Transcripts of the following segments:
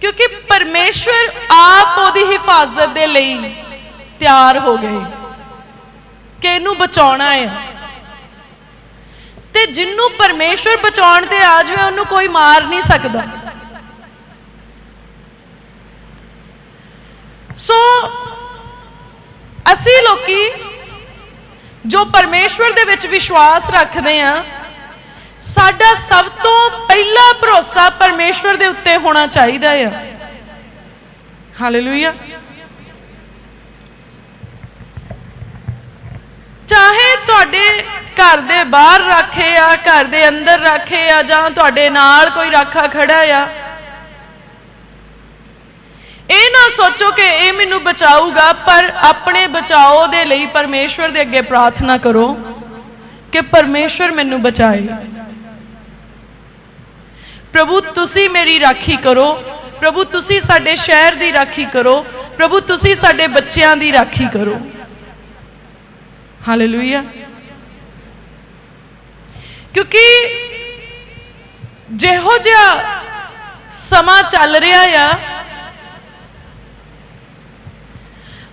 ਕਿਉਂਕਿ ਪਰਮੇਸ਼ਵਰ ਆਪ ਉਹਦੀ ਹਿਫਾਜ਼ਤ ਦੇ ਲਈ ਤਿਆਰ ਹੋ ਗਏ ਕਿ ਇਹਨੂੰ ਬਚਾਉਣਾ ਹੈ ਤੇ ਜਿੰਨੂੰ ਪਰਮੇਸ਼ਵਰ ਬਚਾਉਣ ਤੇ ਆ ਜਾਵੇ, ਉਹਨੂੰ ਕੋਈ ਮਾਰ ਨਹੀਂ ਸਕਦਾ। ਸੋ ਅਸੀਂ ਲੋਕੀ ਜੋ ਪਰਮੇਸ਼ਵਰ ਦੇ ਵਿੱਚ ਵਿਸ਼ਵਾਸ ਰੱਖਦੇ ਆ ਸਾਡਾ ਸਭ ਤੋਂ ਪਹਿਲਾ ਭਰੋਸਾ ਪਰਮੇਸ਼ਵਰ ਦੇ ਉੱਤੇ ਹੋਣਾ ਚਾਹੀਦਾ ਆ। ਹਾਲੇਲੂਇਆ ਚਾਹੇ ਤੁਹਾਡੇ ਘਰ ਦੇ ਬਾਹਰ ਰੱਖੇ ਆ, ਘਰ ਦੇ ਅੰਦਰ ਰੱਖੇ ਆ, ਜਾਂ ਤੁਹਾਡੇ ਨਾਲ ਕੋਈ ਰਾਖਾ ਖੜਾ ਆ। ਇਹ ਨਾ ਸੋਚੋ ਕਿ ਇਹ ਮੈਨੂੰ ਬਚਾਊਗਾ, ਪਰ ਆਪਣੇ ਬਚਾਓ ਦੇ ਲਈ ਪਰਮੇਸ਼ਵਰ ਦੇ ਅੱਗੇ ਪ੍ਰਾਰਥਨਾ ਕਰੋ ਕਿ ਪਰਮੇਸ਼ਵਰ ਮੈਨੂੰ ਬਚਾਏ। ਪ੍ਰਭੂ, ਤੁਸੀਂ ਮੇਰੀ ਰਾਖੀ ਕਰੋ। ਪ੍ਰਭੂ, ਤੁਸੀਂ ਸਾਡੇ ਸ਼ਹਿਰ ਦੀ ਰਾਖੀ ਕਰੋ। ਪ੍ਰਭੂ, ਤੁਸੀਂ ਸਾਡੇ ਬੱਚਿਆਂ ਦੀ ਰਾਖੀ ਕਰੋ। ਹਾਲੇਲੂਇਆ ਕਿਉਂਕਿ ਜਿਹੋ ਜਿਹਾ ਸਮਾਂ ਚੱਲ ਰਿਹਾ ਆ,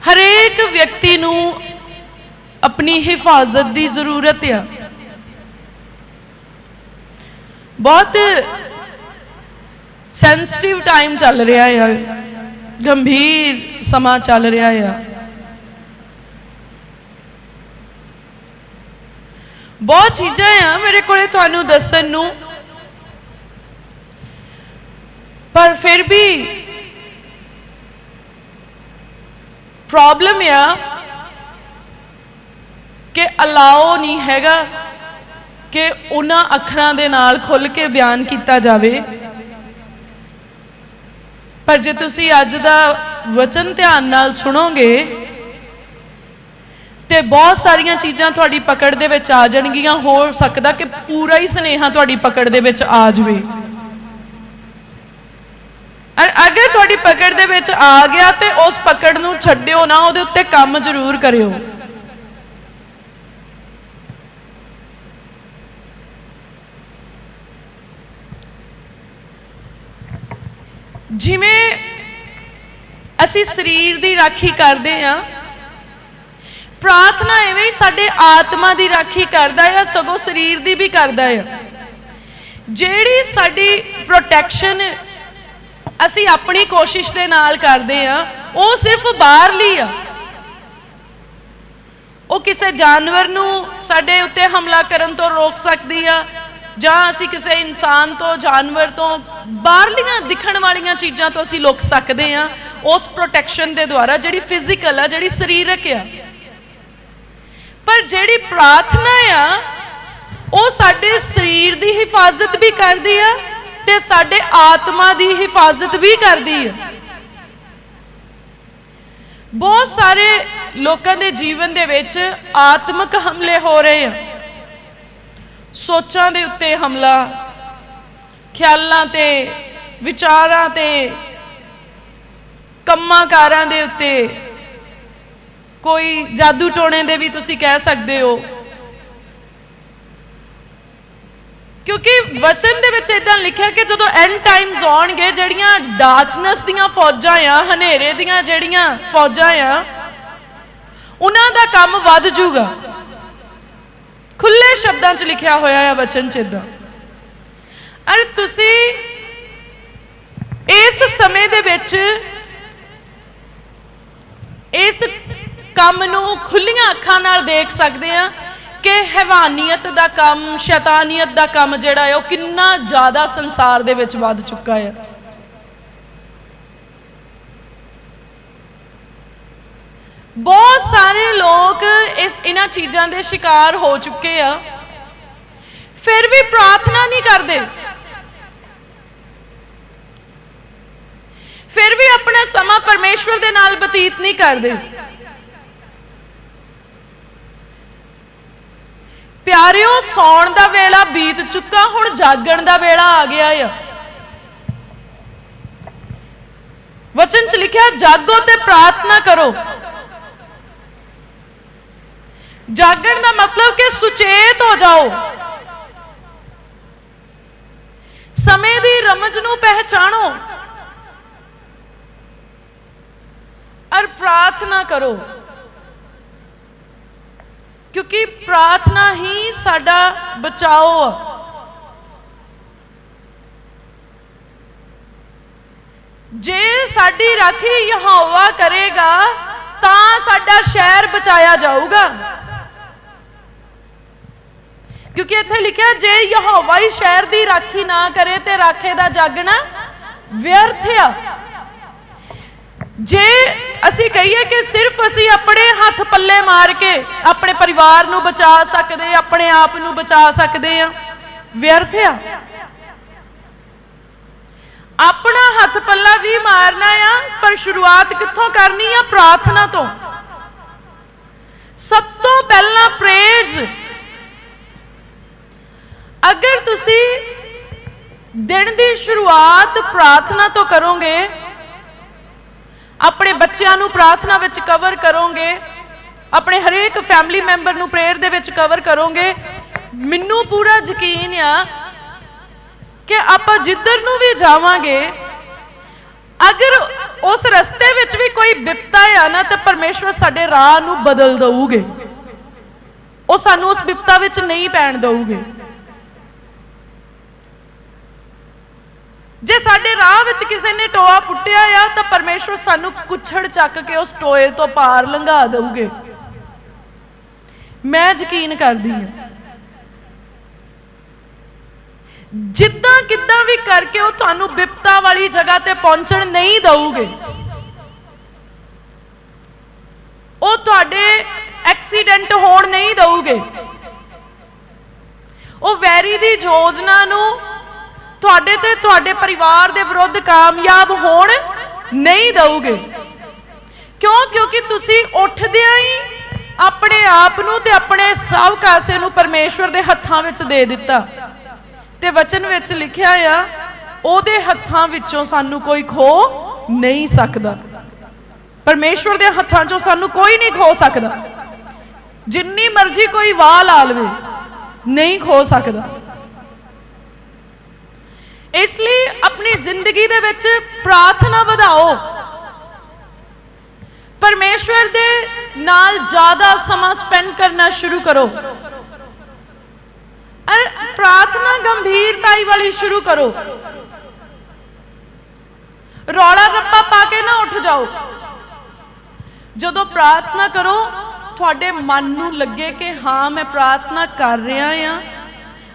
ਹਰੇਕ ਵਿਅਕਤੀ ਨੂੰ ਆਪਣੀ ਹਿਫਾਜ਼ਤ ਦੀ ਜ਼ਰੂਰਤ ਆ। ਬਹੁਤ ਸੈਂਸਿਟਿਵ ਟਾਈਮ ਚੱਲ ਰਿਹਾ ਆ। ਗੰਭੀਰ ਸਮਾਂ ਚੱਲ ਰਿਹਾ ਆ। ਬਹੁਤ ਚੀਜ਼ਾਂ ਆ ਮੇਰੇ ਕੋਲੇ ਤੁਹਾਨੂੰ ਦੱਸਣ ਨੂੰ। ਪਰ ਫਿਰ ਵੀ ਪ੍ਰੋਬਲਮ ਆ ਕਿ ਅਲਾਓ ਨਹੀਂ ਹੈਗਾ ਕਿ ਉਹਨਾਂ ਅੱਖਰਾਂ ਦੇ ਨਾਲ ਖੁੱਲ ਕੇ ਬਿਆਨ ਕੀਤਾ ਜਾਵੇ। ਪਰ ਜੇ ਤੁਸੀਂ ਅੱਜ ਦਾ ਵਚਨ ਧਿਆਨ ਨਾਲ ਸੁਣੋਗੇ, ਤੇ ਬਹੁਤ ਸਾਰੀਆਂ ਚੀਜ਼ਾਂ ਤੁਹਾਡੀ ਪਕੜ ਦੇ ਵਿੱਚ ਆ ਜਾਣਗੀਆਂ, ਹੋ ਸਕਦਾ ਕਿ ਪੂਰਾ ਹੀ ਸਨੇਹਾ ਤੁਹਾਡੀ ਪਕੜ ਦੇ ਵਿੱਚ ਆ ਜਾਵੇ। ਅਰ ਅਗਰ ਤੁਹਾਡੀ ਪਕੜ ਦੇ ਵਿੱਚ ਆ ਗਿਆ ਤੇ ਉਸ ਪਕੜ ਨੂੰ ਛੱਡਿਓ ਨਾ, ਉਹਦੇ ਉੱਤੇ ਕੰਮ ਜ਼ਰੂਰ ਕਰਿਓ। ਜਿਵੇਂ ਅਸੀਂ ਸਰੀਰ ਦੀ ਰਾਖੀ ਕਰਦੇ ਆ ਪ੍ਰਾਰਥਨਾ ਐਵੇਂ ਹੀ ਸਾਡੇ ਆਤਮਾ ਦੀ ਰਾਖੀ ਕਰਦਾ ਹੈ ਸਗੋਂ ਸਰੀਰ ਦੀ ਵੀ ਕਰਦਾ ਹੈ। ਜਿਹੜੀ ਸਾਡੀ ਪ੍ਰੋਟੈਕਸ਼ਨ ਅਸੀਂ ਆਪਣੀ ਕੋਸ਼ਿਸ਼ ਦੇ ਨਾਲ ਕਰਦੇ ਆ ਉਹ ਸਿਰਫ ਬਾਹਰਲੀ ਆ। ਉਹ ਕਿਸੇ ਜਾਨਵਰ ਨੂੰ ਸਾਡੇ ਉੱਤੇ ਹਮਲਾ ਕਰਨ ਤੋਂ ਰੋਕ ਸਕਦੀ ਆ ਜਾਂ ਅਸੀਂ ਕਿਸੇ ਇਨਸਾਨ ਤੋਂ, ਜਾਨਵਰ ਤੋਂ, ਬਾਹਰਲੀਆਂ ਦਿਖਣ ਵਾਲੀਆਂ ਚੀਜ਼ਾਂ ਤੋਂ ਅਸੀਂ ਲੁਕ ਸਕਦੇ ਆ ਉਸ ਪ੍ਰੋਟੈਕਸ਼ਨ ਦੇ ਦੁਆਰਾ, ਜਿਹੜੀ ਫਿਜ਼ੀਕਲ ਆ, ਜਿਹੜੀ ਸਰੀਰਕ ਆ। ਪਰ ਜਿਹੜੀ ਪ੍ਰਾਰਥਨਾ ਆ, ਉਹ ਸਾਡੇ ਸਰੀਰ ਦੀ ਹਿਫਾਜ਼ਤ ਵੀ ਕਰਦੀ ਆ ਤੇ ਸਾਡੇ ਆਤਮਾ ਦੀ ਹਿਫਾਜ਼ਤ ਵੀ ਕਰਦੀ ਆ। ਬਹੁਤ ਸਾਰੇ ਲੋਕਾਂ ਦੇ ਜੀਵਨ ਦੇ ਵਿੱਚ ਆਤਮਿਕ ਹਮਲੇ ਹੋ ਰਹੇ ਆ। ਸੋਚਾਂ ਦੇ ਉੱਤੇ ਹਮਲਾ, ਖਿਆਲਾਂ ਤੇ, ਵਿਚਾਰਾਂ ਤੇ ਕੰਮਾਂ ਕਾਰਾਂ ਦੇ ਉੱਤੇ। ਕੋਈ ਜਾਦੂ ਟੋਣੇ ਦੇ ਵੀ ਤੁਸੀਂ ਕਹਿ ਸਕਦੇ ਹੋ। ਕਿਉਂਕਿ ਵਚਨ ਦੇ ਵਿੱਚ ਇਦਾਂ ਲਿਖਿਆ ਕਿ ਜਦੋਂ ਐਂਡ ਟਾਈਮਸ ਆਉਣਗੇ, ਜਿਹੜੀਆਂ ਡਾਰਕਨੈਸ ਦੀਆਂ ਫੌਜਾਂ ਆ, ਹਨੇਰੇ ਦੀਆਂ ਜਿਹੜੀਆਂ ਫੌਜਾਂ ਆ, ਉਹਨਾਂ ਦਾ ਕੰਮ ਵੱਧ ਜੂਗਾ ਖੁੱਲੇ ਸ਼ਬਦਾਂ 'ਚ ਲਿਖਿਆ ਹੋਇਆ ਹੈ ਵਚਨ 'ਚ ਇਦਾਂ ਅਰ ਤੁਸੀਂ ਇਸ ਸਮੇਂ ਦੇ ਵਿੱਚ ਇਸ ਕੰਮ ਨੂੰ ਖੁੱਲੀਆਂ ਅੱਖਾਂ ਨਾਲ ਦੇਖ ਸਕਦੇ ਆ ਕਿ ਹੈਵਾਨੀਅਤ ਦਾ ਕੰਮ, ਸ਼ੈਤਾਨੀਅਤ ਦਾ ਕੰਮ ਜਿਹੜਾ ਹੈ ਉਹ ਕਿੰਨਾ ਜ਼ਿਆਦਾ ਸੰਸਾਰ ਦੇ ਵਿੱਚ ਵੱਧ ਚੁੱਕਾ ਹੈ ਬਹੁਤ ਸਾਰੇ ਲੋਕ ਇਸ ਇਹਨਾਂ ਚੀਜ਼ਾਂ ਦੇ ਸ਼ਿਕਾਰ ਹੋ ਚੁੱਕੇ ਆ। ਫਿਰ ਵੀ ਪ੍ਰਾਰਥਨਾ ਨਹੀਂ ਕਰਦੇ। ਫਿਰ ਵੀ ਆਪਣਾ ਸਮਾਂ ਪਰਮੇਸ਼ਵਰ ਦੇ ਨਾਲ ਬਤੀਤ ਨਹੀਂ ਕਰਦੇ। ਪਿਆਰਿਓ, ਸੌਣ ਦਾ ਵੇਲਾ ਬੀਤ ਚੁੱਕਾ, ਹੁਣ ਜਾਗਣ ਦਾ ਵੇਲਾ ਆ ਗਿਆ ਆ। ਵਚਨ ਚ ਲਿਖਿਆ, ਜਾਗੋ ਤੇ ਪ੍ਰਾਰਥਨਾ ਕਰੋ। ਜਾਗਣ ਦਾ ਮਤਲਬ ਕਿ ਸੁਚੇਤ ਹੋ ਜਾਓ। ਸਮੇਂ ਦੀ ਰਮਜ ਨੂੰ ਪਹਿਚਾਣੋ। ਔਰ ਪ੍ਰਾਰਥਨਾ ਕਰੋ। ਕਿਉਂਕਿ ਪ੍ਰਾਰਥਨਾ ਹੀ ਸਾਡਾ ਬਚਾਓ ਆ। ਜੇ ਸਾਡੀ ਰਾਖੀ ਯਹੋਵਾ ਕਰੇਗਾ, ਤਾਂ ਸਾਡਾ ਸ਼ਹਿਰ ਬਚਾਇਆ ਜਾਊਗਾ। ਕਿਉਂਕਿ ਇੱਥੇ ਲਿਖਿਆ, ਜੇ ਯਹੋਵਾ ਹੀ ਸ਼ਹਿਰ ਦੀ ਰਾਖੀ ਨਾ ਕਰੇ ਤੇ ਰਾਖੇ ਦਾ ਜਾਗਣਾ ਵਿਅਰਥ ਆ। ਜੇ ਅਸੀਂ ਕਹੀਏ ਕਿ ਸਿਰਫ ਅਸੀਂ ਆਪਣੇ ਹੱਥ ਪੱਲੇ ਮਾਰ ਕੇ ਆਪਣੇ ਪਰਿਵਾਰ ਨੂੰ ਬਚਾ ਸਕਦੇ, ਆਪਣੇ ਆਪ ਨੂੰ ਬਚਾ ਸਕਦੇ ਆ, ਵਿਅਰਥ ਆ। ਆਪਣਾ ਹੱਥ ਪੱਲਾ ਵੀ ਮਾਰਨਾ ਆ, ਪਰ ਸ਼ੁਰੂਆਤ ਕਿੱਥੋਂ ਕਰਨੀ ਆ? ਪ੍ਰਾਰਥਨਾ ਤੋਂ। ਸਭ ਤੋਂ ਪਹਿਲਾਂ ਪ੍ਰੇਜ਼ ਅਗਰ ਤੁਸੀਂ ਦਿਨ ਦੀ ਸ਼ੁਰੂਆਤ ਪ੍ਰਾਰਥਨਾ ਤੋਂ ਕਰੋਗੇ, ਆਪਣੇ ਬੱਚਿਆਂ ਨੂੰ ਪ੍ਰਾਰਥਨਾ ਵਿੱਚ ਕਵਰ ਕਰੋਗੇ, ਆਪਣੇ ਹਰੇਕ ਫੈਮਿਲੀ ਮੈਂਬਰ ਨੂੰ ਪ੍ਰੇਅਰ ਦੇ ਵਿੱਚ ਕਵਰ ਕਰੋਗੇ, ਮੈਨੂੰ ਪੂਰਾ ਯਕੀਨ ਆ ਕਿ ਆਪਾਂ ਜਿੱਧਰ ਨੂੰ ਵੀ ਜਾਵਾਂਗੇ, ਅਗਰ ਉਸ ਰਸਤੇ ਵਿੱਚ ਵੀ ਕੋਈ ਬਿਪਤਾ ਆ ਨਾ, ਤਾਂ ਪਰਮੇਸ਼ਵਰ ਸਾਡੇ ਰਾਹ ਨੂੰ ਬਦਲ ਦਊਗੇ। ਉਹ ਸਾਨੂੰ ਉਸ ਬਿਪਤਾ ਵਿੱਚ ਨਹੀਂ ਪੈਣ ਦਊਗੇ। ਜੇ ਸਾਡੇ ਰਾਹ ਵਿੱਚ ਕਿਸੇ ਨੇ ਟੋਆ ਪੁੱਟਿਆ ਆ, ਤਾਂ ਪਰਮੇਸ਼ਵਰ ਸਾਨੂੰ ਕੁੱਛੜ ਚੱਕ ਕੇ ਉਸ ਟੋਏ ਤੋਂ ਪਾਰ ਲੰਘਾ ਦਊਗੇ। ਮੈਂ ਯਕੀਨ ਕਰਦੀ ਹਾਂ, ਜਿੱਦਾਂ ਕਿੱਦਾਂ ਵੀ ਕਰਕੇ ਉਹ ਤੁਹਾਨੂੰ ਵਿਪਤਾ ਵਾਲੀ ਜਗ੍ਹਾ ਤੇ ਪਹੁੰਚਣ ਨਹੀਂ ਦਊਗੇ। ਉਹ ਤੁਹਾਡੇ ਐਕਸੀਡੈਂਟ ਹੋਣ ਨਹੀਂ ਦਊਗੇ। ਉਹ ਵੈਰੀ ਦੀ ਯੋਜਨਾ ਨੂੰ ਤੁਹਾਡੇ ਤੇ ਤੁਹਾਡੇ ਪਰਿਵਾਰ ਦੇ ਵਿਰੁੱਧ ਕਾਮਯਾਬ ਹੋਣ ਨਹੀਂ ਦਊਗੇ। ਕਿਉਂ? ਕਿਉਂਕਿ ਤੁਸੀਂ ਉੱਠਦਿਆਂ ਹੀ ਆਪਣੇ ਆਪ ਨੂੰ ਤੇ ਆਪਣੇ ਸਭ ਕਾਸੇ ਨੂੰ ਪਰਮੇਸ਼ਵਰ ਦੇ ਹੱਥਾਂ ਵਿੱਚ ਦੇ ਦਿੱਤਾ। ਤੇ ਵਚਨ ਵਿੱਚ ਲਿਖਿਆ ਆ, ਉਹਦੇ ਹੱਥਾਂ ਵਿੱਚੋਂ ਸਾਨੂੰ ਕੋਈ ਖੋ ਨਹੀਂ ਸਕਦਾ। ਪਰਮੇਸ਼ਵਰ ਦੇ ਹੱਥਾਂ 'ਚੋਂ ਸਾਨੂੰ ਕੋਈ ਨਹੀਂ ਖੋ ਸਕਦਾ। ਜਿੰਨੀ ਮਰਜ਼ੀ ਕੋਈ ਵਾਹ ਲਾ ਲਵੇ ਨਹੀਂ ਖੋ ਸਕਦਾ। ਇਸ ਲਈ ਆਪਣੀ ਜ਼ਿੰਦਗੀ ਦੇ ਵਿੱਚ ਪ੍ਰਾਰਥਨਾ ਵਧਾਓ। ਪਰਮੇਸ਼ਵਰ ਦੇ ਨਾਲ ਜ਼ਿਆਦਾ ਸਮਾਂ ਸਪੈਂਡ ਕਰਨਾ ਸ਼ੁਰੂ ਕਰੋ। ਅਰ ਪ੍ਰਾਰਥਨਾ ਗੰਭੀਰਤਾਈ ਵਾਲੀ ਸ਼ੁਰੂ ਕਰੋ। ਰੌਲਾ ਰੱਪਾ ਪਾ ਕੇ ਨਾ ਉੱਠ ਜਾਓ। ਜਦੋਂ ਪ੍ਰਾਰਥਨਾ ਕਰੋ, ਤੁਹਾਡੇ ਮਨ ਨੂੰ ਲੱਗੇ ਕਿ ਹਾਂ, ਮੈਂ ਪ੍ਰਾਰਥਨਾ ਕਰ ਰਿਹਾ ਆ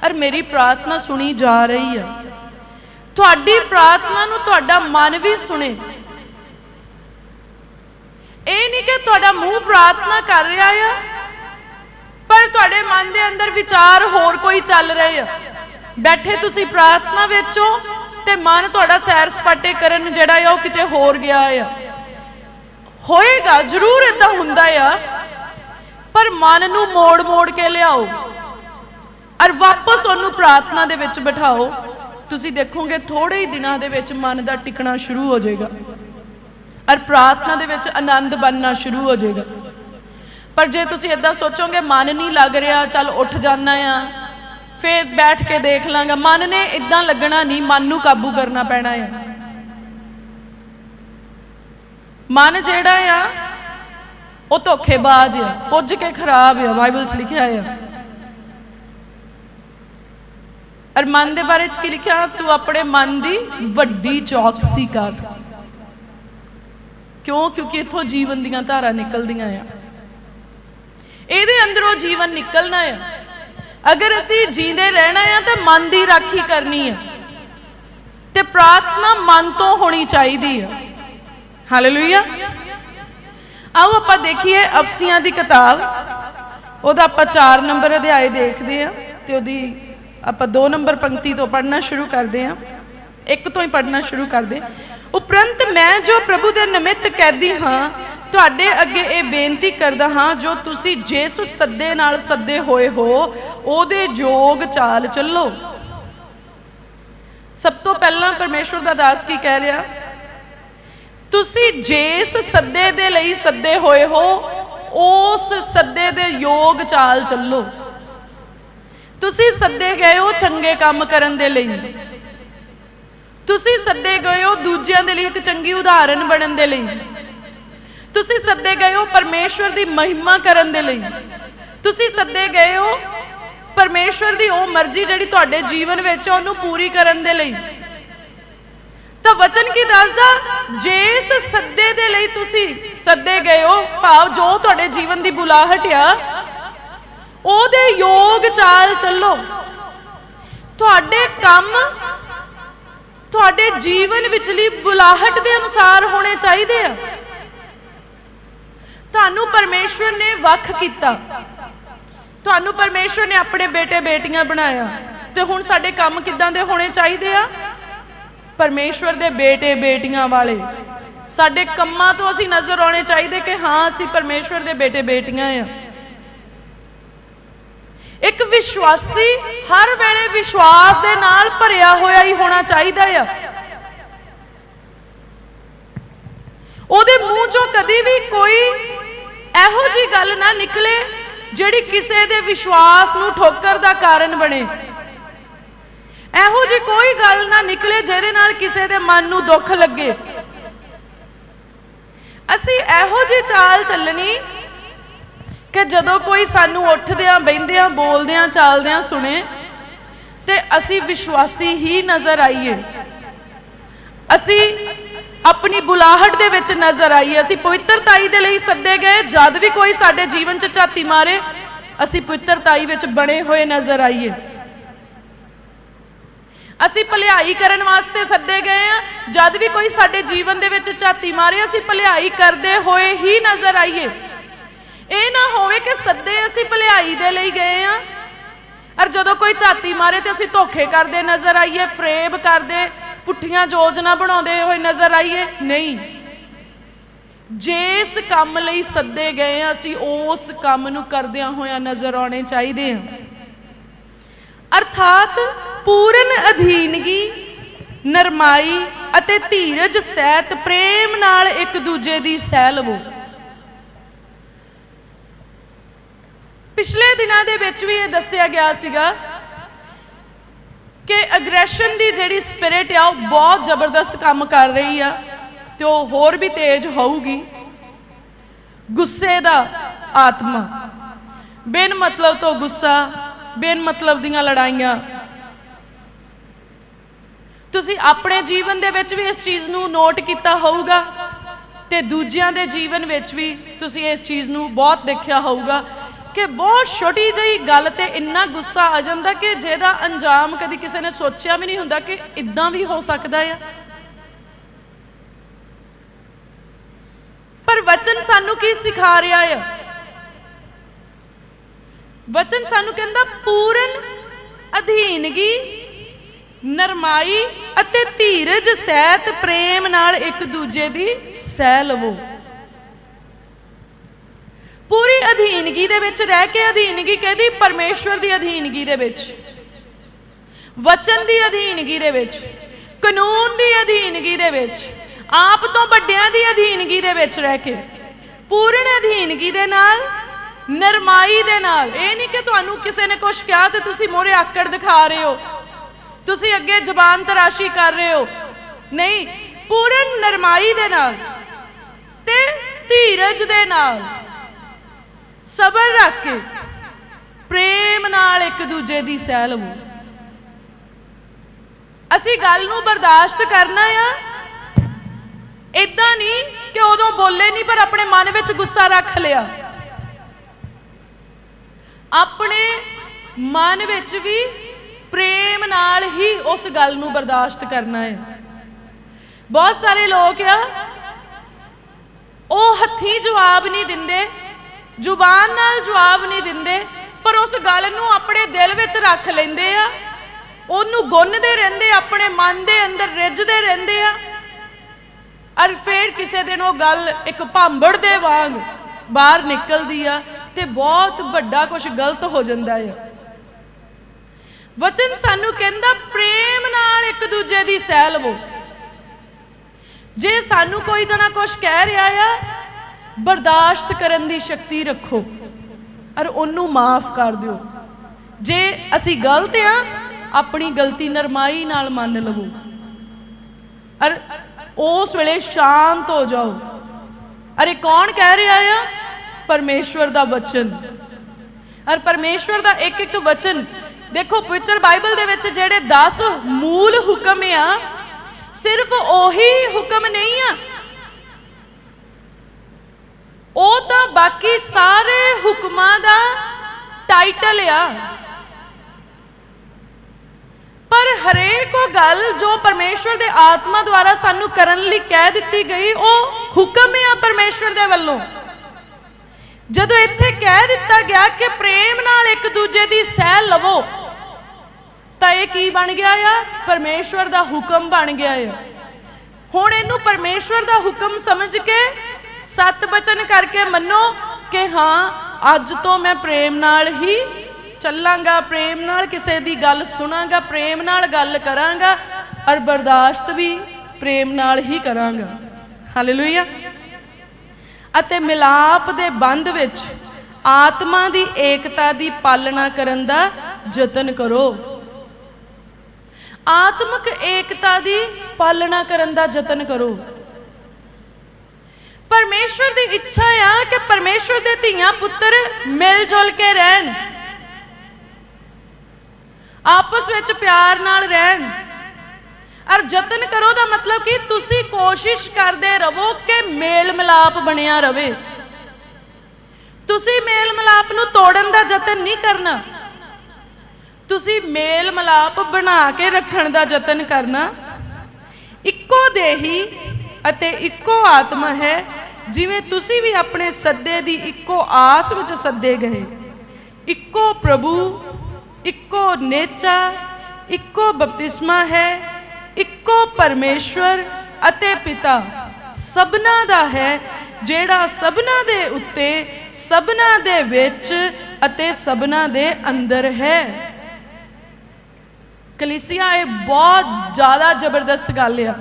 ਔਰ ਮੇਰੀ ਪ੍ਰਾਰਥਨਾ ਸੁਣੀ ਜਾ ਰਹੀ ਹੈ ਤੁਹਾਡੀ ਪ੍ਰਾਰਥਨਾ ਨੂੰ ਤੁਹਾਡਾ ਮਨ ਵੀ ਸੁਣੇ। ਇਹ ਨਹੀਂ ਕਿ ਤੁਹਾਡਾ ਮੂੰਹ ਪ੍ਰਾਰਥਨਾ ਕਰ ਰਿਹਾ ਆ, ਪਰ ਤੁਹਾਡੇ ਮਨ ਦੇ ਅੰਦਰ ਵਿਚਾਰ ਹੋਰ ਕੋਈ ਚੱਲ ਰਹੇ ਆ। ਬੈਠੇ ਤੁਸੀਂ ਪ੍ਰਾਰਥਨਾ ਵਿੱਚੋਂ ਤੇ ਮਨ ਤੁਹਾਡਾ ਸੈਰ ਸਪਾਟੇ ਕਰਨ ਜਿਹੜਾ ਆ ਉਹ ਕਿਤੇ ਹੋਰ ਗਿਆ ਆ। ਹੋਏਗਾ, ਜ਼ਰੂਰ ਇਦਾਂ ਹੁੰਦਾ ਆ, ਪਰ ਮਨ ਨੂੰ ਮੋੜ-ਮੋੜ ਕੇ ਲਿਆਓ। ਔਰ ਵਾਪਸ ਉਹਨੂੰ ਪ੍ਰਾਰਥਨਾ ਦੇ ਵਿੱਚ ਬਿਠਾਓ। ਤੁਸੀਂ ਦੇਖੋਗੇ ਥੋੜੇ ਹੀ ਦਿਨਾਂ ਦੇ ਵਿੱਚ ਮਨ ਦਾ ਟਿਕਣਾ ਸ਼ੁਰੂ ਹੋ ਜਾਏਗਾ। ਔਰ ਪ੍ਰਾਰਥਨਾ ਦੇ ਵਿੱਚ ਆਨੰਦ ਬਣਨਾ ਸ਼ੁਰੂ ਹੋ ਜਾਏਗਾ। ਪਰ ਜੇ ਤੁਸੀਂ ਇਦਾਂ ਸੋਚੋਗੇ, ਮਨ ਨਹੀਂ ਲੱਗ ਰਿਹਾ, ਚੱਲ ਉੱਠ ਜਾਣਾ ਆ, ਫੇਰ ਬੈਠ ਕੇ ਦੇਖ ਲਾਂਗਾ। ਮਨ ਨੇ ਇਦਾਂ ਲੱਗਣਾ ਨਹੀਂ, ਮਨ ਨੂੰ ਕਾਬੂ ਕਰਨਾ ਪੈਣਾ ਆ। ਮਨ ਜਿਹੜਾ ਆ, ਉਹ ਧੋਖੇਬਾਜ਼ ਆ, ਪੁੱਜ ਕੇ ਖਰਾਬ ਆ, ਬਾਈਬਲ 'ਚ ਲਿਖਿਆ ਆ। ਔਰ ਮਨ ਦੇ ਬਾਰੇ 'ਚ ਕੀ ਲਿਖਿਆ? ਤੂੰ ਆਪਣੇ ਮਨ ਦੀ ਵੱਡੀ ਚੌਕਸੀ ਕਰ। ਕਿਉਂ? ਕਿਉਂਕਿ ਇਥੋਂ ਜੀਵਨ ਦੀਆਂ ਧਾਰਾਂ ਨਿਕਲਦੀਆਂ ਆ। ਇਹਦੇ ਅੰਦਰੋਂ ਜੀਵਨ ਨਿਕਲਣਾ ਆ। ਅਗਰ ਅਸੀਂ ਜੀਂਦੇ ਰਹਿਣਾ ਆ, ਤੇ ਮਨ ਦੀ ਰਾਖੀ ਕਰਨੀ ਆ। ਤੇ ਪ੍ਰਾਰਥਨਾ ਮਨ ਤੋਂ ਹੋਣੀ ਚਾਹੀਦੀ ਆ। ਹਾਲੇਲੂਇਆ ਆਓ ਆਪਾਂ ਦੇਖੀਏ ਅਫਸੀਆਂ ਦੀ ਕਿਤਾਬ। ਉਹਦਾ ਆਪਾਂ 4 ਨੰਬਰ ਅਧਿਆਇ ਦੇਖਦੇ ਆ ਤੇ ਉਹਦੀ ਆਪਾਂ 2 ਨੰਬਰ ਪੰਕਤੀ ਤੋਂ ਪੜ੍ਹਨਾ ਸ਼ੁਰੂ ਕਰਦੇ ਹਾਂ। ਇੱਕ ਤੋਂ ਹੀ ਪੜ੍ਹਨਾ ਸ਼ੁਰੂ ਕਰਦੇ ਉਪਰੰਤ ਮੈਂ ਜੋ ਪ੍ਰਭੂ ਦੇ ਨਿਮਿਤ ਕੈਦੀ ਹਾਂ, ਤੁਹਾਡੇ ਅੱਗੇ ਇਹ ਬੇਨਤੀ ਕਰਦਾ ਹਾਂ, ਜੋ ਤੁਸੀਂ ਜਿਸ ਸੱਦੇ ਨਾਲ ਸੱਦੇ ਹੋਏ ਹੋ, ਉਹਦੇ ਯੋਗ ਚਾਲ ਚੱਲੋ। ਸਭ ਤੋਂ ਪਹਿਲਾਂ ਪਰਮੇਸ਼ਵਰ ਦਾ ਦਾਸ ਕੀ ਕਹਿ ਰਿਹਾ? ਤੁਸੀਂ ਜਿਸ ਸੱਦੇ ਦੇ ਲਈ ਸੱਦੇ ਹੋਏ ਹੋ, ਉਸ ਸੱਦੇ ਦੇ ਯੋਗ ਚਾਲ ਚੱਲੋ। ਤੁਸੀਂ ਸੱਦੇ ਗਏ ਹੋ ਚੰਗੇ ਕੰਮ ਕਰਨ ਦੇ ਲਈ। ਤੁਸੀਂ ਸੱਦੇ ਗਏ ਹੋ ਦੂਜਿਆਂ ਦੇ ਲਈ ਇੱਕ ਚੰਗੀ ਉਦਾਹਰਨ ਬਣਨ ਦੇ ਲਈ। ਤੁਸੀਂ ਸੱਦੇ ਗਏ ਹੋ ਪਰਮੇਸ਼ਵਰ ਦੀ ਮਹਿਮਾ ਕਰਨ ਦੇ ਲਈ। ਤੁਸੀਂ ਸੱਦੇ ਗਏ ਹੋ ਪਰਮੇਸ਼ਵਰ ਦੀ ਉਹ ਮਰਜ਼ੀ ਜਿਹੜੀ ਤੁਹਾਡੇ ਜੀਵਨ ਵਿੱਚ ਆ, ਉਹਨੂੰ ਪੂਰੀ ਕਰਨ ਦੇ ਲਈ। ਤਾਂ ਵਚਨ ਕੀ ਦੱਸਦਾ? ਜੇ ਇਸ ਸੱਦੇ ਦੇ ਲਈ ਤੁਸੀਂ ਸੱਦੇ ਗਏ ਹੋ, ਭਾਵ ਜੋ ਤੁਹਾਡੇ ਜੀਵਨ ਦੀ ਬੁਲਾਹਟ ਆ ਉਹਦੇ ਯੋਗ ਚਾਲ ਚੱਲੋ। ਤੁਹਾਡੇ ਕੰਮ, ਤੁਹਾਡੇ ਜੀਵਨ ਵਿਚਲੀ ਬੁਲਾਹਟ ਦੇ ਅਨੁਸਾਰ ਹੋਣੇ ਚਾਹੀਦੇ ਆ। ਤੁਹਾਨੂੰ ਪਰਮੇਸ਼ਵਰ ਨੇ ਵੱਖ ਕੀਤਾ। ਤੁਹਾਨੂੰ ਪਰਮੇਸ਼ਵਰ ਨੇ ਆਪਣੇ ਬੇਟੇ ਬੇਟੀਆਂ ਬਣਾਇਆ। ਤੇ ਹੁਣ ਸਾਡੇ ਕੰਮ ਕਿੱਦਾਂ ਦੇ ਹੋਣੇ ਚਾਹੀਦੇ ਆ? ਪਰਮੇਸ਼ਵਰ ਦੇ ਬੇਟੇ ਬੇਟੀਆਂ ਵਾਲੇ, ਸਾਡੇ ਕੰਮਾਂ ਤੋਂ ਅਸੀਂ ਨਜ਼ਰ ਆਉਣੇ ਚਾਹੀਦੇ ਕਿ ਹਾਂ, ਅਸੀਂ ਪਰਮੇਸ਼ਵਰ ਦੇ ਬੇਟੇ ਬੇਟੀਆਂ ਆ। ਇੱਕ ਵਿਸ਼ਵਾਸੀ ਹਰ ਵੇਲੇ ਵਿਸ਼ਵਾਸ ਦੇ ਨਾਲ ਭਰਿਆ ਹੋਇਆ ਹੀ ਹੋਣਾ ਚਾਹੀਦਾ ਆ। ਉਹਦੇ ਮੂੰਹ ਚੋਂ ਕਦੀ ਵੀ ਕੋਈ ਇਹੋ ਜੀ ਗੱਲ ਨਾ ਨਿਕਲੇ ਜਿਹੜੀ ਕਿਸੇ ਦੇ ਵਿਸ਼ਵਾਸ ਨੂੰ ਠੋਕਰ ਦਾ ਕਾਰਨ ਬਣੇ। ਇਹੋ ਜੀ ਕੋਈ ਗੱਲ ਨਾ ਨਿਕਲੇ ਜਿਹਦੇ ਨਾਲ ਕਿਸੇ ਦੇ ਮਨ ਨੂੰ ਦੁੱਖ ਲੱਗੇ। ਅਸੀਂ ਇਹੋ ਜੀ ਚਾਲ ਚੱਲਣੀ ਕਿ ਜਦੋਂ ਕੋਈ ਸਾਨੂੰ ਉੱਠਦਿਆਂ ਬੈੰਦਿਆਂ ਬੋਲਦਿਆਂ, ਚਾਲਦਿਆਂ ਸੁਣੇ, ਤੇ ਅਸੀਂ ਵਿਸ਼ਵਾਸੀ ਹੀ ਨਜ਼ਰ ਆਈਏ। ਅਸੀਂ ਆਪਣੀ ਬੁਲਾਹਟ ਦੇ ਵਿੱਚ ਨਜ਼ਰ ਆਈਏ। ਅਸੀਂ ਪਵਿੱਤਰਤਾਈ ਦੇ ਲਈ ਸੱਦੇ ਗਏ। ਜਦ ਵੀ ਕੋਈ ਸਾਡੇ ਜੀਵਨ 'ਚ ਝਾਤੀ ਮਾਰੇ, ਅਸੀਂ ਪਵਿੱਤਰਤਾਈ ਵਿੱਚ ਬਣੇ ਹੋਏ ਨਜ਼ਰ ਆਈਏ। ਅਸੀਂ ਭਲਾਈ ਕਰਨ ਵਾਸਤੇ ਸੱਦੇ ਗਏ ਆ। ਜਦ ਵੀ ਕੋਈ ਸਾਡੇ ਜੀਵਨ ਦੇ ਵਿੱਚ ਝਾਤੀ ਮਾਰੇ, ਅਸੀਂ ਭਲਾਈ ਕਰਦੇ ਹੋਏ ਹੀ ਨਜ਼ਰ ਆਈਏ। ਇਹ ਨਾ ਹੋਵੇ ਕਿ ਸੱਦੇ ਅਸੀਂ ਭਲਾਈ ਦੇ ਲਈ ਗਏ ਆ। ਔਰ ਜਦੋਂ ਕੋਈ ਝਾਤੀ ਮਾਰੇ ਤੇ ਅਸੀਂ ਧੋਖੇ ਕਰਦੇ, ਨਜ਼ਰ ਆਈਏ, ਫਰੇਬ ਕਰਦੇ, ਪੁੱਠੀਆਂ ਯੋਜਨਾ ਬਣਾਉਂਦੇ ਹੋਏ ਨਜ਼ਰ ਆਈਏ, ਨਹੀਂ। ਜਿਸ ਕੰਮ ਲਈ ਸੱਦੇ ਗਏ ਆ, ਅਸੀਂ ਉਸ ਕੰਮ ਨੂੰ ਕਰਦਿਆਂ ਹੋਇਆਂ ਨਜ਼ਰ ਆਉਣੇ ਚਾਹੀਦੇ ਆ। ਅਰਥਾਤ ਪੂਰਨ ਅਧੀਨਗੀ, ਨਰਮਾਈ ਅਤੇ ਧੀਰਜ ਸਹਿਤ ਪ੍ਰੇਮ ਨਾਲ ਇੱਕ ਦੂਜੇ ਦੀ ਸਹਿ ਲਵੋ ਪਿਛਲੇ ਦਿਨਾਂ ਦੇ ਵਿੱਚ ਵੀ ਇਹ ਦੱਸਿਆ ਗਿਆ ਸੀਗਾ ਕਿ ਅਗਰੈਸ਼ਨ ਦੀ ਜਿਹੜੀ ਸਪਿਰਿਟ ਆ, ਉਹ ਬਹੁਤ ਜ਼ਬਰਦਸਤ ਕੰਮ ਕਰ ਰਹੀ ਆ ਤੇ ਉਹ ਹੋਰ ਵੀ ਤੇਜ਼ ਹੋਊਗੀ। ਗੁੱਸੇ ਦਾ ਆਤਮਾ। ਬਿਨ ਮਤਲਬ ਤੋਂ ਗੁੱਸਾ, ਬਿਨ ਮਤਲਬ ਦੀਆਂ ਲੜਾਈਆਂ। ਤੁਸੀਂ ਆਪਣੇ ਜੀਵਨ ਦੇ ਵਿੱਚ ਵੀ ਇਸ ਚੀਜ਼ ਨੂੰ ਨੋਟ ਕੀਤਾ ਹੋਊਗਾ ਤੇ ਦੂਜਿਆਂ ਦੇ ਜੀਵਨ ਵਿੱਚ ਵੀ ਤੁਸੀਂ ਇਸ ਚੀਜ਼ ਨੂੰ ਬਹੁਤ ਦੇਖਿਆ ਹੋਊਗਾ। ਕਿ ਬਹੁਤ ਛੋਟੀ ਜਿਹੀ ਗੱਲ ਤੇ ਇੰਨਾ ਗੁੱਸਾ ਆ ਜਾਂਦਾ ਕਿ ਜਿਹਦਾ ਅੰਜਾਮ ਕਦੀ ਕਿਸੇ ਨੇ ਸੋਚਿਆ ਵੀ ਨਹੀਂ ਹੁੰਦਾ ਕਿ ਇਦਾਂ ਵੀ ਹੋ ਸਕਦਾ ਆ। ਪਰ ਵਚਨ ਸਾਨੂੰ ਕੀ ਸਿਖਾ ਰਿਹਾ ਆ? ਵਚਨ ਸਾਨੂੰ ਕਹਿੰਦਾ, ਪੂਰਨ ਅਧੀਨਗੀ, ਨਰਮਾਈ ਅਤੇ ਧੀਰਜ ਸਹਿਤ ਪ੍ਰੇਮ ਨਾਲ ਇੱਕ ਦੂਜੇ ਦੀ ਸਹਿ ਲਵੋ। ਪੂਰੀ ਅਧੀਨਗੀ ਦੇ ਵਿੱਚ ਰਹਿ ਕੇ ਅਧੀਨਗੀ ਕਹਿੰਦੀ ਪਰਮੇਸ਼ਵਰ ਦੀ ਅਧੀਨਗੀ ਦੇ ਵਿੱਚ। ਵਚਨ ਦੀ ਅਧੀਨਗੀ ਦੇ ਵਿੱਚ, ਕਾਨੂੰਨ ਦੀ ਅਧੀਨਗੀ ਦੇ ਵਿੱਚ, ਆਪ ਤੋਂ ਵੱਡਿਆਂ ਦੀ ਅਧੀਨਗੀ ਦੇ ਵਿੱਚ ਰਹਿ ਕੇ, ਪੂਰਨ ਅਧੀਨਗੀ ਦੇ ਨਾਲ, ਨਰਮਾਈ ਦੇ ਨਾਲ। ਇਹ ਨਹੀਂ ਕਿ ਤੁਹਾਨੂੰ ਕਿਸੇ ਨੇ ਕੁਝ ਕਿਹਾ ਤੇ ਤੁਸੀਂ ਮੋਰੇ ਆਕੜ ਦਿਖਾ ਰਹੇ ਹੋ। ਤੁਸੀਂ ਅੱਗੇ ਜ਼ਬਾਨ ਤਰਾਸ਼ੀ ਕਰ ਰਹੇ ਹੋ। ਨਹੀਂ, ਪੂਰਨ ਨਰਮਾਈ ਦੇ ਨਾਲ ਤੇ ਧੀਰਜ ਦੇ ਨਾਲ। ਸਬਰ ਰੱਖ ਕੇ। ਪ੍ਰੇਮ ਨਾਲ ਇੱਕ ਦੂਜੇ ਦੀ ਸਹਿ ਲਵੋ ਅਸੀਂ ਗੱਲ ਨੂੰ ਬਰਦਾਸ਼ਤ ਕਰਨਾ ਆ। ਇਦਾਂ ਨਹੀਂ ਕਿ ਉਦੋਂ ਬੋਲੇ ਨਹੀਂ, ਪਰ ਆਪਣੇ ਮਨ ਵਿੱਚ ਗੁੱਸਾ ਰੱਖ ਲਿਆ। ਆਪਣੇ ਮਨ ਵਿੱਚ ਵੀ ਪ੍ਰੇਮ ਨਾਲ ਹੀ ਉਸ ਗੱਲ ਨੂੰ ਬਰਦਾਸ਼ਤ ਕਰਨਾ ਹੈ ਬਹੁਤ ਸਾਰੇ ਲੋਕ ਆ, ਉਹ ਹੱਥੀਂ ਜਵਾਬ ਨਹੀਂ ਦਿੰਦੇ। ਜ਼ੁਬਾਨ ਨਾਲ ਜਵਾਬ ਨਹੀਂ ਦਿੰਦੇ, ਪਰ ਉਸ ਗੱਲ ਨੂੰ ਆਪਣੇ ਦਿਲ ਵਿੱਚ ਰੱਖ ਲੈਂਦੇ ਆ। ਉਹਨੂੰ ਗੁੰਨਦੇ ਰਹਿੰਦੇ, ਆਪਣੇ ਮਨ ਦੇ ਅੰਦਰ ਰਿੱਝਦੇ ਰਹਿੰਦੇ ਆ। ਅਰ ਫਿਰ ਕਿਸੇ ਦਿਨ ਉਹ ਗੱਲ ਇੱਕ ਭਾਂਬੜ ਦੇ ਵਾਂਗ ਬਾਹਰ ਨਿਕਲਦੀ ਆ ਤੇ ਬਹੁਤ ਵੱਡਾ ਕੁਝ ਗਲਤ ਹੋ ਜਾਂਦਾ ਆ। ਵਚਨ ਸਾਨੂੰ ਕਹਿੰਦਾ, ਪ੍ਰੇਮ ਨਾਲ ਇੱਕ ਦੂਜੇ ਦੀ ਸਹਿ ਲਵੋ ਜੇ ਸਾਨੂੰ ਕੋਈ ਜਣਾ ਕੁਝ ਕਹਿ ਰਿਹਾ ਆ ਬਰਦਾਸ਼ਤ ਕਰਨ ਦੀ ਸ਼ਕਤੀ ਰੱਖੋ, ਔਰ ਉਹਨੂੰ ਮਾਫ ਕਰ ਦਿਓ। ਜੇ ਅਸੀਂ ਗਲਤ ਆ, ਆਪਣੀ ਗਲਤੀ ਨਰਮਾਈ ਨਾਲ ਮੰਨ ਲਵੋ। ਔਰ ਉਸ ਵੇਲੇ ਸ਼ਾਂਤ ਹੋ ਜਾਓ। ਅਰੇ ਕੌਣ ਕਹਿ ਰਿਹਾ ਆ? ਪਰਮੇਸ਼ਵਰ ਦਾ ਵਚਨ। ਔਰ ਪਰਮੇਸ਼ਵਰ ਦਾ ਇੱਕ ਇੱਕ ਵਚਨ। ਦੇਖੋ, ਪਵਿੱਤਰ ਬਾਈਬਲ ਦੇ ਵਿੱਚ ਜਿਹੜੇ 10 ਮੂਲ ਹੁਕਮ ਆ, ਸਿਰਫ ਉਹੀ ਹੁਕਮ ਨਹੀਂ ਆ। ਉਹ ਤਾਂ ਬਾਕੀ ਸਾਰੇ ਹੁਕਮਾਂ ਦਾ ਟਾਈਟਲ ਆ। ਪਰ ਹਰੇਕ ਉਹ ਗੱਲ ਜੋ ਪਰਮੇਸ਼ਵਰ ਦੇ ਆਤਮਾ ਦੁਆਰਾ ਸਾਨੂੰ ਕਰਨ ਲਈ ਕਹਿ ਦਿੱਤੀ ਗਈ, ਉਹ ਹੁਕਮ ਆ ਪਰਮੇਸ਼ਵਰ ਦੇ ਵੱਲੋਂ। ਜਦੋਂ ਇੱਥੇ ਕਹਿ ਦਿੱਤਾ ਗਿਆ ਕਿ ਪ੍ਰੇਮ ਨਾਲ ਇੱਕ ਦੂਜੇ ਦੀ ਸਹਿ ਲਵੋ, ਤਾਂ ਇਹ ਕੀ ਬਣ ਗਿਆ ਆ? ਪਰਮੇਸ਼ਵਰ ਦਾ ਹੁਕਮ ਬਣ ਗਿਆ ਆ। ਹੁਣ ਇਹਨੂੰ ਪਰਮੇਸ਼ਵਰ ਦਾ ਹੁਕਮ ਸਮਝ ਕੇ ਸਤ ਬਚਨ ਕਰਕੇ ਮੰਨੋ ਕਿ ਹਾਂ, ਅੱਜ ਤੋਂ ਮੈਂ ਪ੍ਰੇਮ ਨਾਲ ਹੀ ਚੱਲਾਂਗਾ, ਪ੍ਰੇਮ ਨਾਲ ਕਿਸੇ ਦੀ ਗੱਲ ਸੁਣਾਂਗਾ, ਪ੍ਰੇਮ ਨਾਲ ਗੱਲ ਕਰਾਂਗਾ ਔਰ ਬਰਦਾਸ਼ਤ ਵੀ ਪ੍ਰੇਮ ਨਾਲ ਹੀ ਕਰਾਂਗਾ। ਹਾਲੇਲੂਇਆ ਅਤੇ ਮਿਲਾਪ ਦੇ ਬੰਧ ਵਿੱਚ ਆਤਮਾ ਦੀ ਏਕਤਾ ਦੀ ਪਾਲਣਾ ਕਰਨ ਦਾ ਯਤਨ ਕਰੋ। ਆਤਮਿਕ ਏਕਤਾ ਦੀ ਪਾਲਣਾ ਕਰਨ ਦਾ ਯਤਨ ਕਰੋ। ਪਰਮੇਸ਼ਵਰ ਦੀ ਇੱਛਾ ਆ ਕਿ ਪਰਮੇਸ਼ਵਰ ਦੇ ਧੀਆਂ ਪੁੱਤਰ ਮਿਲ ਜੁਲ ਕੇ ਰਹਿਣ। ਆਪਸ ਵਿੱਚ ਪਿਆਰ ਨਾਲ ਰਹਿਣ। ਔਰ ਯਤਨ ਕਰੋ ਦਾ ਮਤਲਬ ਕਿ ਤੁਸੀਂ ਕੋਸ਼ਿਸ਼ ਕਰਦੇ ਰਹੋ ਕਿ ਮੇਲ ਮਿਲਾਪ ਬਣਿਆ ਰਵੇ। ਤੁਸੀਂ ਮੇਲ ਮਿਲਾਪ ਨੂੰ ਤੋੜਨ ਦਾ ਯਤਨ ਨਹੀਂ ਕਰਨਾ। ਤੁਸੀਂ ਮੇਲ ਮਿਲਾਪ ਬਣਾ ਕੇ ਰੱਖਣ ਦਾ ਯਤਨ ਕਰਨਾ। ਇੱਕੋ ਦੇਹੀ ਅਤੇ ਇੱਕੋ ਆਤਮਾ ਹੈ। ਜਿਵੇਂ ਤੁਸੀਂ ਵੀ ਆਪਣੇ ਸੱਦੇ ਦੀ ਇੱਕੋ ਆਸ ਵਿੱਚ ਸੱਦੇ ਗਏ। ਇੱਕੋ ਪ੍ਰਭੂ, ਇੱਕੋ ਨੇਚਾ, ਇੱਕੋ ਬਪਤਿਸਮਾ ਹੈ, ਇੱਕੋ ਪਰਮੇਸ਼ਵਰ ਅਤੇ ਪਿਤਾ। ਸਭਨਾ ਦਾ ਹੈ ਜਿਹੜਾ ਸਭਨਾ ਦੇ ਉੱਤੇ, ਸਭਨਾ ਦੇ ਵਿੱਚ ਅਤੇ ਸਭਨਾ ਦੇ ਅੰਦਰ ਹੈ। ਕਲੀਸਿਆ, ਇਹ ਬਹੁਤ ਜ਼ਿਆਦਾ ਜ਼ਬਰਦਸਤ ਗੱਲ ਆ।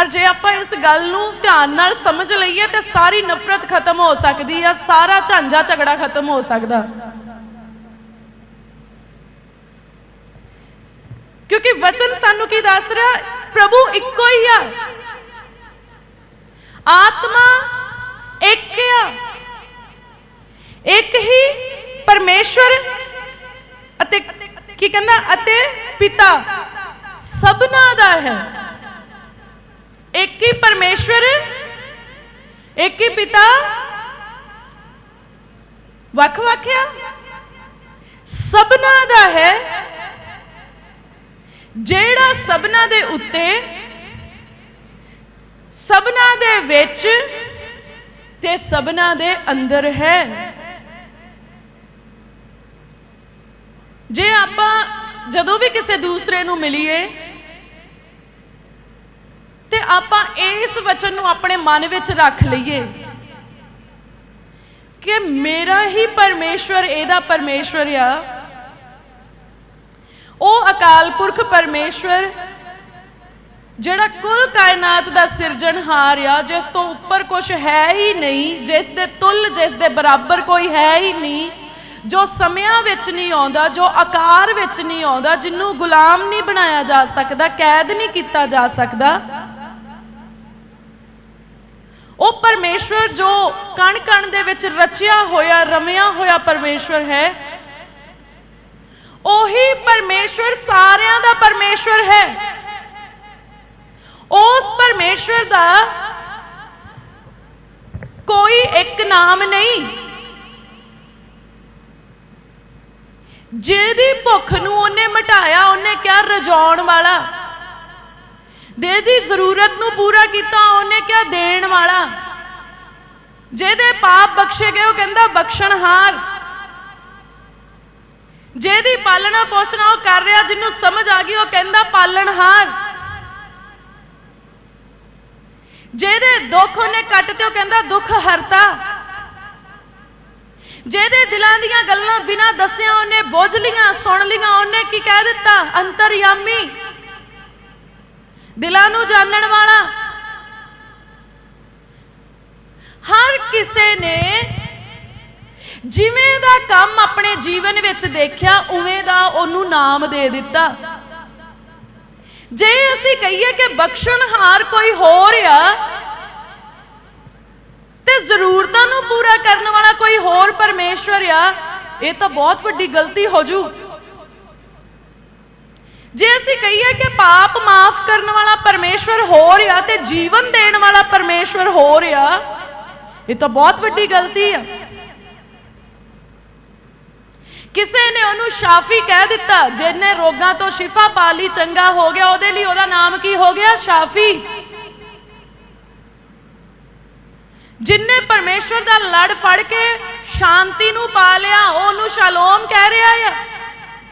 ਔਰ ਜੇ ਆਪਾਂ ਇਸ ਗੱਲ ਨੂੰ ਧਿਆਨ ਨਾਲ ਸਮਝ ਲਈਏ ਤੇ ਸਾਰੀ ਨਫ਼ਰਤ ਖਤਮ ਹੋ ਸਕਦੀ ਆ, ਸਾਰਾ ਝਾਂਜਾ ਝਗੜਾ ਖਤਮ ਹੋ ਸਕਦਾ। ਕਿਉਂਕਿ ਵਚਨ ਸਾਨੂੰ ਕੀ ਦੱਸ ਰਿਹਾ? ਪ੍ਰਭੂ ਇੱਕੋ ਹੀ ਆ। ਆਤਮਾ ਇੱਕ ਆ। ਇੱਕ ਹੀ ਪਰਮੇਸ਼ਵਰ ਅਤੇ ਕੀ ਕਹਿੰਦਾ? ਅਤੇ ਪਿਤਾ। ਸਭਨਾ ਦਾ ਹੈ। ਇੱਕ ਹੀ ਪਰਮੇਸ਼ਵਰ, ਇੱਕ ਹੀ ਪਿਤਾ। ਵੱਖ ਵੱਖ ਆ ਸਭਨਾ ਦਾ ਹੈ। ਜਿਹੜਾ ਸਭਨਾ ਦੇ ਉੱਤੇ, ਸਭਨਾ ਦੇ ਵਿੱਚ ਤੇ ਸਭਨਾ ਦੇ ਅੰਦਰ ਹੈ। ਜੇ ਆਪਾਂ ਜਦੋਂ ਵੀ ਕਿਸੇ ਦੂਸਰੇ ਨੂੰ ਮਿਲੀਏ ਤੇ ਆਪਾਂ ਇਸ ਵਚਨ ਨੂੰ ਆਪਣੇ ਮਨ ਵਿੱਚ ਰੱਖ ਲਈਏ ਕਿ ਮੇਰਾ ਹੀ ਪਰਮੇਸ਼ਵਰ, ਇਹਦਾ ਪਰਮੇਸ਼ਵਰ ਆ। ਉਹ ਅਕਾਲ ਪੁਰਖ ਪਰਮੇਸ਼ਵਰ, ਜਿਹੜਾ ਕੁੱਲ ਕਾਇਨਾਤ ਦਾ ਸਿਰਜਣਹਾਰ ਆ, ਜਿਸ ਤੋਂ ਉੱਪਰ ਕੁਝ ਹੈ ਹੀ ਨਹੀਂ, ਜਿਸ ਦੇ ਤੁੱਲ, ਜਿਸ ਦੇ ਬਰਾਬਰ ਕੋਈ ਹੈ ਹੀ ਨਹੀਂ, ਜੋ ਸਮਿਆਂ ਵਿੱਚ ਨਹੀਂ ਆਉਂਦਾ, ਜੋ ਆਕਾਰ ਵਿੱਚ ਨਹੀਂ ਆਉਂਦਾ ਜਿਹਨੂੰ ਗੁਲਾਮ ਨਹੀਂ ਬਣਾਇਆ ਜਾ ਸਕਦਾ, ਕੈਦ ਨਹੀਂ ਕੀਤਾ ਜਾ ਸਕਦਾ ਉਹ ਪਰਮੇਸ਼ਵਰ ਜੋ ਕਣ ਕਣ ਦੇ ਵਿੱਚ ਰਚਿਆ ਹੋਇਆ, ਰਮਿਆ ਹੋਇਆ ਪਰਮੇਸ਼ਵਰ ਹੈ। ਉਹੀ ਪਰਮੇਸ਼ਵਰ ਸਾਰਿਆਂ ਦਾ ਪਰਮੇਸ਼ਵਰ ਹੈ। ਉਸ ਪਰਮੇਸ਼ਵਰ ਦਾ ਕੋਈ ਇੱਕ ਨਾਮ ਨਹੀਂ। ਜਿਹਦੀ ਭੁੱਖ ਨੂੰ ਉਹਨੇ ਮਟਾਇਆ, ਉਹਨੇ ਕਿਹਾ ਰਜਾਉਣ ਵਾਲਾ। ਦੇ ਜਿਹਦੀ ਜ਼ਰੂਰਤ ਨੂੰ ਪੂਰਾ ਕੀਤਾ ਉਹਨੇ ਕਿਹਾ ਦੇਣ ਵਾਲਾ। ਜਿਹਦੇ ਪਾਪ ਬਖਸ਼ੇ ਗਏ, ਉਹ ਕਹਿੰਦਾ ਬਖਸ਼ਣਹਾਰ ਜਿਹਦੀ ਪਾਲਣਾ ਪੋਸਣਾ ਉਹ ਕਰ ਰਿਹਾ, ਜਿਹਨੂੰ ਸਮਝ ਆ ਗਈ, ਉਹ ਕਹਿੰਦਾ ਪਾਲਣਹਾਰ ਜਿਹਦੇ ਦੁੱਖ ਉਹਨੇ ਕੱਟ ਤੇ ਉਹ ਕਹਿੰਦਾ ਦੁੱਖ ਹਰਤਾ। ਜਿਹਦੇ ਦਿਲਾਂ ਦੀਆਂ ਗੱਲਾਂ ਬਿਨਾਂ ਦੱਸਿਆ ਉਹਨੇ ਬੁੱਝ ਲੀਆਂ, ਸੁਣ ਲੀਆਂ, ਉਹਨੇ ਕੀ ਕਹਿ ਦਿੱਤਾ? ਅੰਤਰਯਾਮੀ। ਦਿਲਾਂ ਨੂੰ ਜਾਣਨ ਵਾਲਾ। ਹਰ ਕਿਸੇ ਨੇ ਜਿਵੇਂ ਦਾ ਕੰਮ ਆਪਣੇ ਜੀਵਨ ਵਿੱਚ ਦੇਖਿਆ, ਉਵੇਂ ਦਾ ਉਹਨੂੰ ਨਾਮ ਦੇ ਦਿੱਤਾ। ਜੇ ਅਸੀਂ ਕਹੀਏ ਕਿ ਬਖਸ਼ਣਹਾਰ ਕੋਈ ਹੋਰ ਆ, ਤੇ ਜ਼ਰੂਰਤਾਂ ਨੂੰ ਪੂਰਾ ਕਰਨ ਵਾਲਾ ਕੋਈ ਹੋਰ ਪਰਮੇਸ਼ਵਰ ਆ, ਇਹ ਤਾਂ ਬਹੁਤ ਵੱਡੀ ਗਲਤੀ ਹੋ ਜੂ। ਜੇ ਅਸੀਂ ਕਹੀਏ ਕਿ ਪਾਪ ਮਾਫ ਕਰਨ ਵਾਲਾ ਪਰਮੇਸ਼ਵਰ ਹੋ ਰਿਹਾ ਤੇ ਜੀਵਨ ਦੇਣ ਵਾਲਾ ਪਰਮੇਸ਼ਵਰ ਹੋ ਰਿਹਾ, ਇਹ ਤਾਂ ਬਹੁਤ ਵੱਡੀ ਗਲਤੀ ਆ। ਕਿਸੇ ਨੇ ਉਹਨੂੰ ਸ਼ਾਫੀ ਕਹਿ ਦਿੱਤਾ, ਜਿਹਨੇ ਰੋਗਾਂ ਤੋਂ ਸ਼ਿਫਾ ਪਾ ਲਈ, ਚੰਗਾ ਹੋ ਗਿਆ, ਉਹਦੇ ਲਈ ਉਹਦਾ ਨਾਮ ਕੀ ਹੋ ਗਿਆ? ਸ਼ਾਫੀ। ਜਿਨਨੇ ਪਰਮੇਸ਼ਵਰ ਦਾ ਲੜ ਫੜ ਕੇ ਸ਼ਾਂਤੀ ਨੂੰ ਪਾ ਲਿਆ, ਉਹਨੂੰ ਸ਼ਾਲੋਮ ਕਹਿ ਰਿਹਾ ਆ।